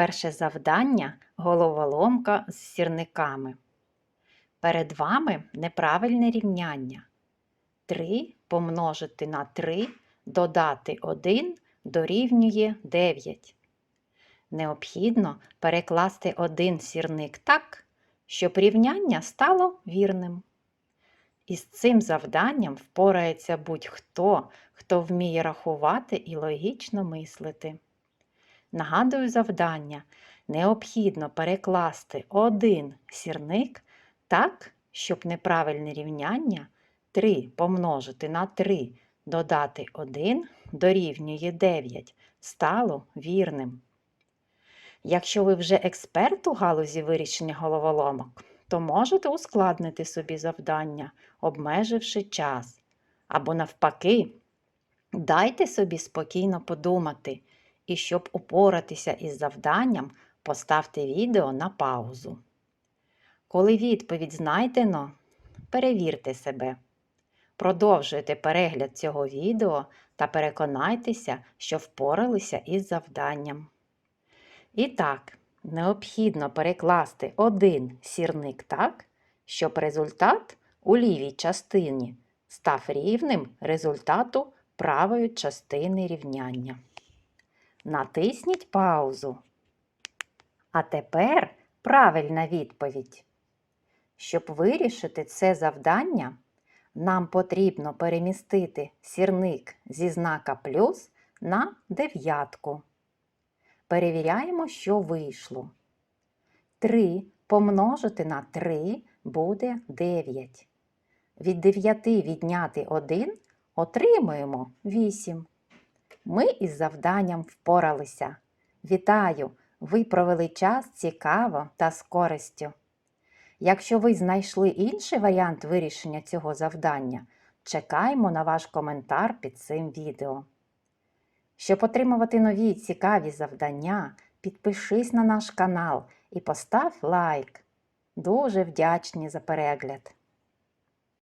Перше завдання головоломка з сірниками. Перед вами неправильне рівняння. 3 помножити на 3 додати 1 дорівнює 9. Необхідно перекласти один сірник так, щоб рівняння стало вірним. Із цим завданням впорається будь-хто, хто вміє рахувати і логічно мислити. Нагадую завдання. Необхідно перекласти один сірник так, щоб неправильне рівняння 3 помножити на 3 додати 1 дорівнює 9 стало вірним. Якщо ви вже експерт у галузі вирішення головоломок, то можете ускладнити собі завдання, обмеживши час. Або навпаки, дайте собі спокійно подумати. І щоб упоратися із завданням, поставте відео на паузу. Коли відповідь знайдено, перевірте себе. Продовжуйте перегляд цього відео та переконайтеся, що впоралися із завданням. І так, необхідно перекласти один сірник так, щоб результат у лівій частині став рівним результату правої частини рівняння. Натисніть паузу. А тепер правильна відповідь. Щоб вирішити це завдання, нам потрібно перемістити сірник зі знака плюс на дев'ятку. Перевіряємо, що вийшло. 3 помножити на 3 буде 9. Від 9 відняти 1 отримуємо 8. Ми із завданням впоралися. Вітаю! Ви провели час цікаво та з користю. Якщо ви знайшли інший варіант вирішення цього завдання, чекаємо на ваш коментар під цим відео. Щоб отримувати нові цікаві завдання, підпишись на наш канал і постав лайк. Дуже вдячні за перегляд!